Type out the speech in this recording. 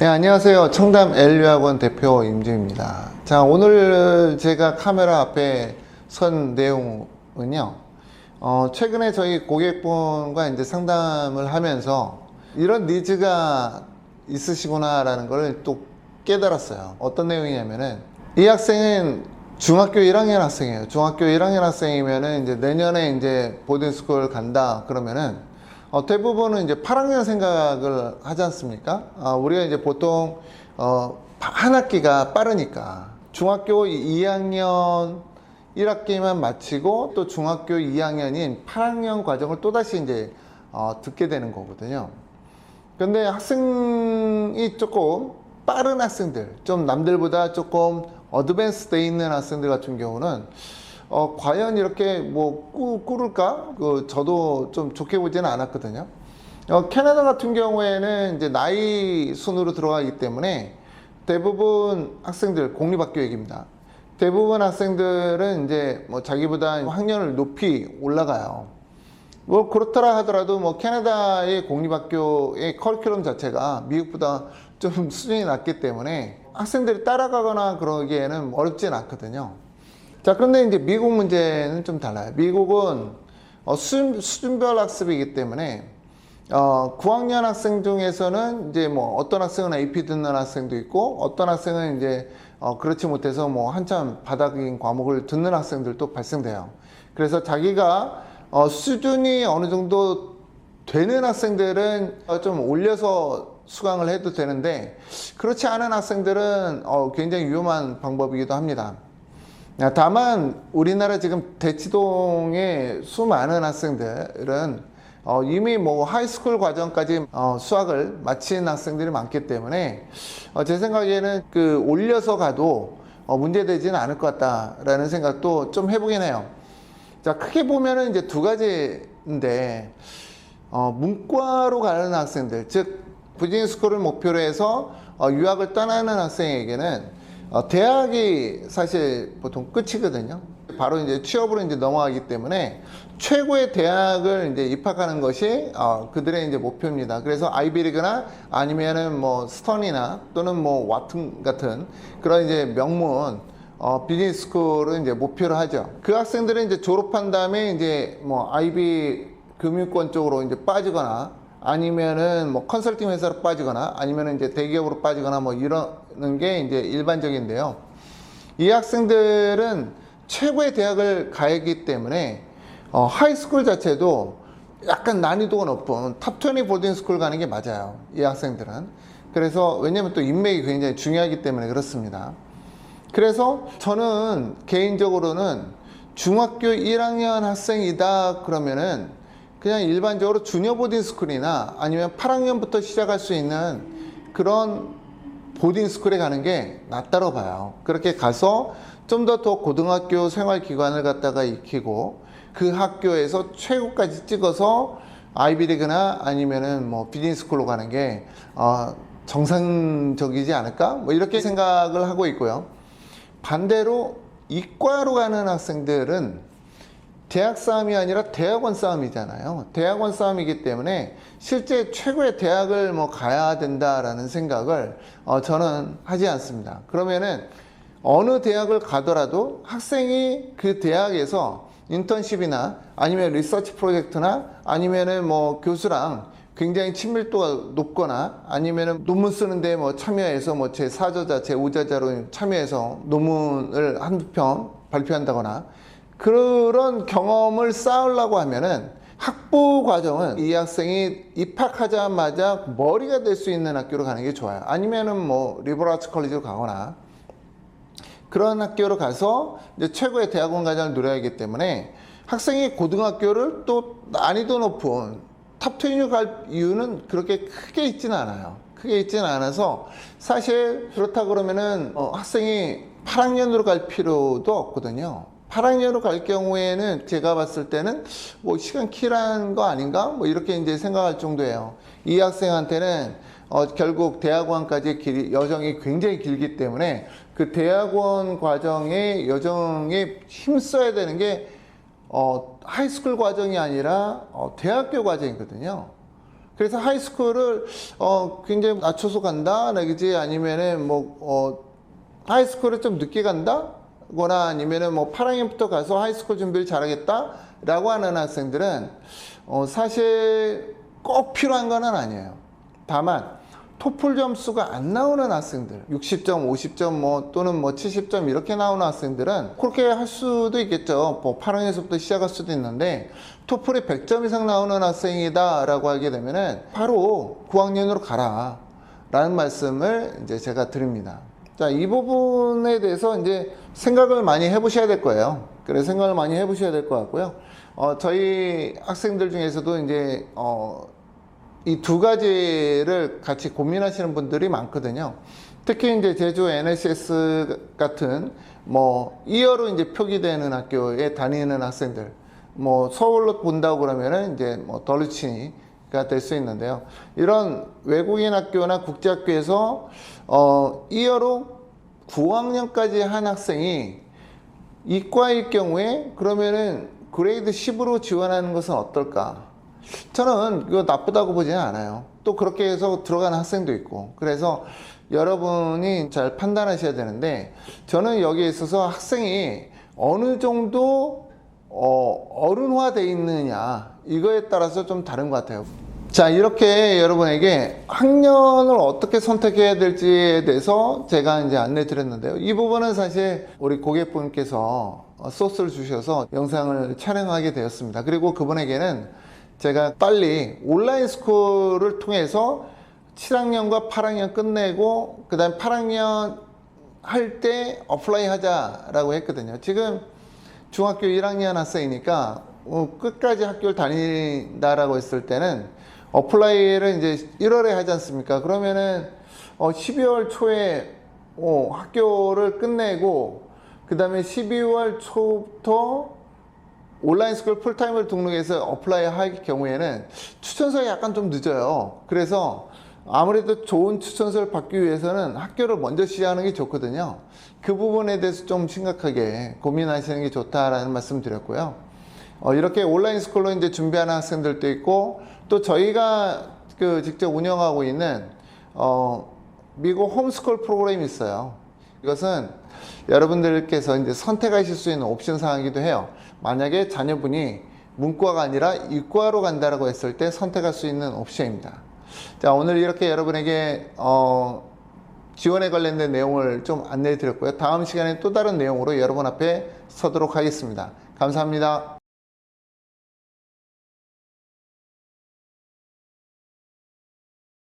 네, 안녕하세요. 청담 L유학원 대표 임주입니다. 자, 오늘 제가 카메라 앞에 선 내용은요. 어, 최근에 저희 고객분과 이제 상담을 하면서 이런 니즈가 있으시구나라는 걸 또 깨달았어요. 어떤 내용이냐면은 이 학생은 중학교 1학년 학생이에요. 중학교 1학년 학생이면은 이제 내년에 이제 보딩스쿨 간다 그러면은 어, 대부분은 이제 8학년 생각을 하지 않습니까? 아, 우리가 이제 보통 어, 한 학기가 빠르니까 중학교 2학년 1학기만 마치고 또 중학교 2학년인 8학년 과정을 또다시 이제 어, 듣게 되는 거거든요. 근데 학생이 조금 빠른 학생들, 좀 남들보다 조금 어드밴스 돼 있는 학생들 같은 경우는 어, 과연 이렇게 뭐 꾸, 꾸를까? 그 저도 좀 좋게 보지는 않았거든요. 어, 캐나다 같은 경우에는 이제 나이 순으로 들어가기 때문에 대부분 학생들 공립학교 얘기입니다. 대부분 학생들은 이제 뭐 자기보다 학년을 높이 올라가요. 뭐 그렇더라 하더라도 뭐 캐나다의 공립학교의 커리큘럼 자체가 미국보다 좀 수준이 낮기 때문에 학생들이 따라가거나 그러기에는 어렵진 않거든요. 자, 그런데 이제 미국 문제는 좀 달라요. 미국은 어, 수준, 수준 별 학습이기 때문에 어, 9학년 학생 중에서는 이제 뭐 어떤 학생은 AP 듣는 학생도 있고 어떤 학생은 이제 어, 그렇지 못해서 뭐 한참 바닥인 과목을 듣는 학생들도 발생돼요. 그래서 자기가 어, 수준이 어느 정도 되는 학생들은 어, 좀 올려서 수강을 해도 되는데 그렇지 않은 학생들은 어, 굉장히 위험한 방법이기도 합니다. 야, 다만 우리나라 지금 대치동의 수많은 학생들은 어, 이미 뭐 하이스쿨 과정까지 어, 수학을 마친 학생들이 많기 때문에 어, 제 생각에는 그 올려서 가도 어, 문제되지는 않을 것 같다라는 생각도 좀 해보긴 해요. 자 크게 보면은 이제 두 가지인데 어, 문과로 가는 학생들 즉 부진스쿨을 목표로 해서 어, 유학을 떠나는 학생에게는 어, 대학이 사실 보통 끝이거든요. 바로 이제 취업으로 이제 넘어가기 때문에 최고의 대학을 이제 입학하는 것이 어, 그들의 이제 목표입니다. 그래서 아이비리그나 아니면은 뭐 스턴이나 또는 뭐 와튼 같은 그런 이제 명문 어, 비즈니스 스쿨을 이제 목표로 하죠. 그 학생들은 이제 졸업한 다음에 이제 뭐 아이비 금융권 쪽으로 이제 빠지거나 아니면은 뭐 컨설팅 회사로 빠지거나 아니면은 이제 대기업으로 빠지거나 뭐 이러는 게 이제 일반적인데요. 이 학생들은 최고의 대학을 가기 때문에 어, 하이스쿨 자체도 약간 난이도가 높은 탑20 보딩스쿨 가는 게 맞아요. 이 학생들은. 그래서 왜냐면 또 인맥이 굉장히 중요하기 때문에 그렇습니다. 그래서 저는 개인적으로는 중학교 1학년 학생이다 그러면은 그냥 일반적으로 주니어 보딩 스쿨이나 아니면 8학년부터 시작할 수 있는 그런 보딩 스쿨에 가는 게 낫다고 봐요. 그렇게 가서 좀 더 더 고등학교 생활 기관을 갖다가 익히고 그 학교에서 최고까지 찍어서 아이비리그나 아니면은 뭐 비즈니스 스쿨로 가는 게 어, 정상적이지 않을까? 뭐 이렇게 생각을 하고 있고요. 반대로 이과로 가는 학생들은 대학 싸움이 아니라 대학원 싸움이잖아요. 대학원 싸움이기 때문에 실제 최고의 대학을 뭐 가야 된다라는 생각을 어, 저는 하지 않습니다. 그러면은 어느 대학을 가더라도 학생이 그 대학에서 인턴십이나 아니면 리서치 프로젝트나 아니면은 뭐 교수랑 굉장히 친밀도가 높거나 아니면은 논문 쓰는데 뭐 참여해서 뭐제 4저자, 제 5저자로 참여해서 논문을 한 편 발표한다거나 그런 경험을 쌓으려고 하면은 학부 과정은 이 학생이 입학하자마자 머리가 될 수 있는 학교로 가는 게 좋아요. 아니면은 뭐 리버라츠 컬리지로 가거나 그런 학교로 가서 이제 최고의 대학원 과정을 누려야 하기 때문에 학생이 고등학교를 또 난이도 높은 탑20을 갈 이유는 그렇게 크게 있지는 않아요. 크게 있지는 않아서 사실 그렇다 그러면은 어, 학생이 8학년으로 갈 필요도 없거든요. 8학년으로 갈 경우에는 제가 봤을 때는 뭐 시간 킬한 거 아닌가? 뭐 이렇게 이제 생각할 정도예요. 이 학생한테는 어, 결국 대학원까지 길, 여정이 굉장히 길기 때문에 그 대학원 과정의 여정에 힘써야 되는 게 어, 하이스쿨 과정이 아니라 어, 대학교 과정이거든요. 그래서 하이스쿨을 어, 굉장히 낮춰서 간다, 내지 아니면은 뭐 어, 하이스쿨을 좀 늦게 간다, 거나 아니면은 뭐 8학년부터 가서 하이스쿨 준비를 잘하겠다라고 하는 학생들은 어, 사실 꼭 필요한 건 아니에요. 다만 토플 점수가 안 나오는 학생들 60점, 50점 뭐 또는 뭐 70점 이렇게 나오는 학생들은 그렇게 할 수도 있겠죠. 뭐 8학년에서부터 시작할 수도 있는데 토플에 100점 이상 나오는 학생이다라고 하게 되면은 바로 9학년으로 가라. 라는 말씀을 이제 제가 드립니다. 자, 이 부분에 대해서 이제 생각을 많이 해보셔야 될 거예요. 그래서 생각을 많이 해보셔야 될 것 같고요. 어, 저희 학생들 중에서도 이제, 어, 이 두 가지를 같이 고민하시는 분들이 많거든요. 특히 이제 제주 NSS 같은 뭐 2어로 이제 표기되는 학교에 다니는 학생들, 뭐 서울로 본다고 그러면은 이제 뭐 덜루치니 가 될 수 있는데요. 이런 외국인 학교나 국제학교에서 어 2어로 9학년까지 한 학생이 이과일 경우에 그러면은 그레이드 10으로 지원하는 것은 어떨까? 저는 이거 나쁘다고 보지는 않아요. 또 그렇게 해서 들어가는 학생도 있고. 그래서 여러분이 잘 판단하셔야 되는데 저는 여기에 있어서 학생이 어느 정도 어, 어른화돼 있느냐 이거에 따라서 좀 다른 것 같아요. 자 이렇게 여러분에게 학년을 어떻게 선택해야 될지에 대해서 제가 이제 안내 드렸는데요. 이 부분은 사실 우리 고객분께서 어, 소스를 주셔서 영상을 촬영하게 되었습니다. 그리고 그분에게는 제가 빨리 온라인 스쿨을 통해서 7학년과 8학년 끝내고 그다음 8학년 할 때 어플라이 하자라고 했거든요. 지금 중학교 1학년 학생이니까 어, 끝까지 학교를 다닌다라고 했을 때는 어플라이를 이제 1월에 하지 않습니까? 그러면은 어, 12월 초에 어, 학교를 끝내고 그 다음에 12월 초부터 온라인 스쿨 풀타임을 등록해서 어플라이 할 경우에는 추천서가 약간 좀 늦어요. 그래서 아무래도 좋은 추천서를 받기 위해서는 학교를 먼저 시작하는 게 좋거든요. 그 부분에 대해서 좀 심각하게 고민하시는 게 좋다라는 말씀 드렸고요. 어, 이렇게 온라인 스쿨로 이제 준비하는 학생들도 있고 또 저희가 그 직접 운영하고 있는 어, 미국 홈스쿨 프로그램이 있어요. 이것은 여러분들께서 이제 선택하실 수 있는 옵션 사항이기도 해요. 만약에 자녀분이 문과가 아니라 이과로 간다라고 했을 때 선택할 수 있는 옵션입니다. 자, 오늘 이렇게 여러분에게 어, 지원에 관련된 내용을 좀 안내해 드렸고요. 다음 시간에 또 다른 내용으로 여러분 앞에 서도록 하겠습니다. 감사합니다.